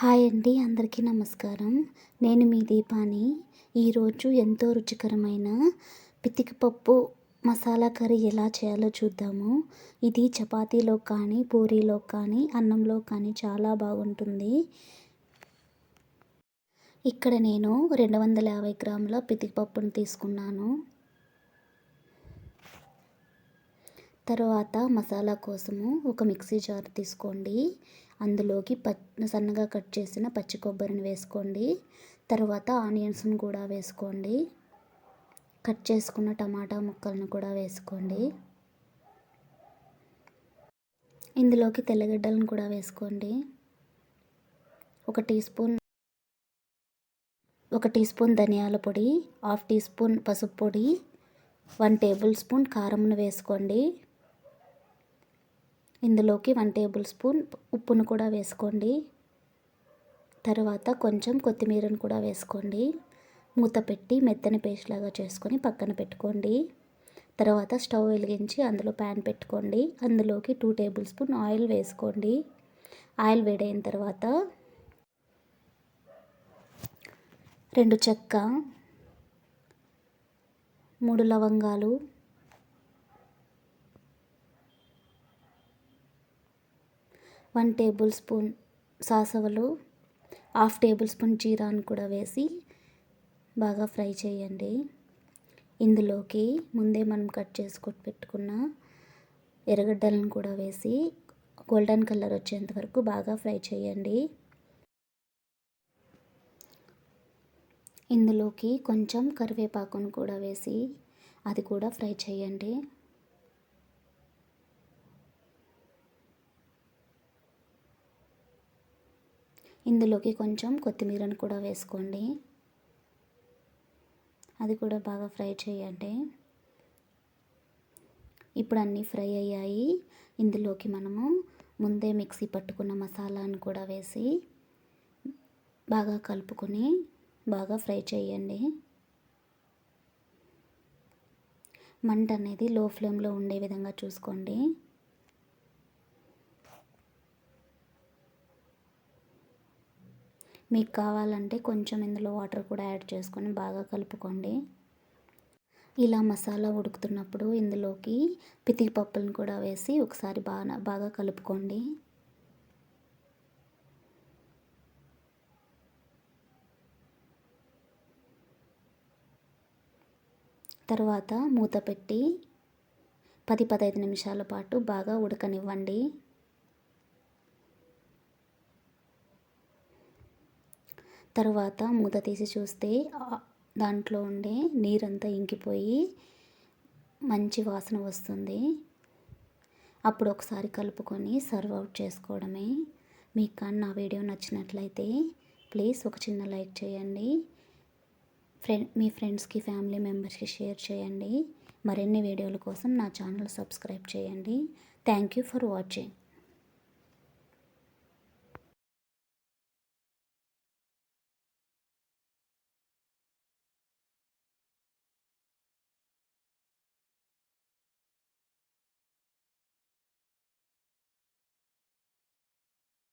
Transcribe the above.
Hi అండి అందరికీ నమస్కారం. నేను మీ దీపాని. ఈరోజు ఎంతో రుచికరమైన పితికిపప్పు మసాలా కర్రీ ఎలా చేయాలో చూద్దాము. ఇది చపాతీలో కానీ పూరీలో కానీ అన్నంలో కానీ చాలా బాగుంటుంది. ఇక్కడ నేను రెండు వందల యాభై గ్రాముల పితికిపప్పును తీసుకున్నాను. తర్వాత మసాలా కోసము ఒక మిక్సీ జార్ తీసుకోండి. అందులోకి ప సన్నగా కట్ చేసిన పచ్చి కొబ్బరిని వేసుకోండి. తర్వాత ఆనియన్స్ను కూడా వేసుకోండి. కట్ చేసుకున్న టమాటా ముక్కలను కూడా వేసుకోండి. ఇందులోకి తెల్లగడ్డలను కూడా వేసుకోండి. ఒక టీ స్పూన్ ఒక టీ స్పూన్ ధనియాల పొడి హాఫ్ టీ స్పూన్ పసుపు పొడి వన్ టేబుల్ స్పూన్ కారంను వేసుకోండి. ఇందులోకి వన్ టేబుల్ స్పూన్ ఉప్పును కూడా వేసుకోండి. తర్వాత కొంచెం కొత్తిమీరను కూడా వేసుకోండి. మూత పెట్టి మెత్తని పేస్ట్ లాగా చేసుకొని పక్కన పెట్టుకోండి. తర్వాత స్టవ్ వెలిగించి అందులో ప్యాన్ పెట్టుకోండి. అందులోకి టూ టేబుల్ స్పూన్ ఆయిల్ వేసుకోండి. ఆయిల్ వేడైన తర్వాత రెండు చెక్క మూడు లవంగాలు వన్ టేబుల్ స్పూన్ సాసవలు హాఫ్ టేబుల్ స్పూన్ జీరాను కూడా వేసి బాగా ఫ్రై చేయండి. ఇందులోకి ముందే మనం కట్ చేసుకొని పెట్టుకున్న ఎర్రగడ్డలను కూడా వేసి గోల్డెన్ కలర్ వచ్చేంత వరకు బాగా ఫ్రై చేయండి. ఇందులోకి కొంచెం కరివేపాకును కూడా వేసి అది కూడా ఫ్రై చేయండి. ఇందులోకి కొంచెం కొత్తిమీరను కూడా వేసుకోండి. అది కూడా బాగా ఫ్రై చేయండి. ఇప్పుడు అన్నీ ఫ్రై అయ్యాయి. ఇందులోకి మనము ముందే మిక్సీ పట్టుకున్న మసాలాను కూడా వేసి బాగా కలుపుకొని బాగా ఫ్రై చేయండి. మంట అనేది లో ఫ్లేమ్లో ఉండే విధంగా చూసుకోండి. మీకు కావాలంటే కొంచెం ఇందులో వాటర్ కూడా యాడ్ చేసుకొని బాగా కలుపుకోండి. ఇలా మసాలా ఉడుకుతున్నప్పుడు ఇందులోకి పితికి పప్పులను కూడా వేసి ఒకసారి బాగా బాగా కలుపుకోండి. తర్వాత మూత పెట్టి పది పదహైదు నిమిషాల పాటు బాగా ఉడకనివ్వండి. తర్వాత మూత తీసి చూస్తే దాంట్లో ఉండే నీరంతా ఇంకిపోయి మంచి వాసన వస్తుంది. అప్పుడు ఒకసారి కలుపుకొని సర్వ్ అవుట్ చేసుకోవడమే. మీకు కానీ నా వీడియో నచ్చినట్లయితే ప్లీజ్ ఒక చిన్న లైక్ చేయండి. ఫ్రెండ్ మీ ఫ్రెండ్స్కి ఫ్యామిలీ మెంబర్స్కి షేర్ చేయండి. మరిన్ని వీడియోల కోసం నా ఛానల్ సబ్స్క్రైబ్ చేయండి. Thank you for watching.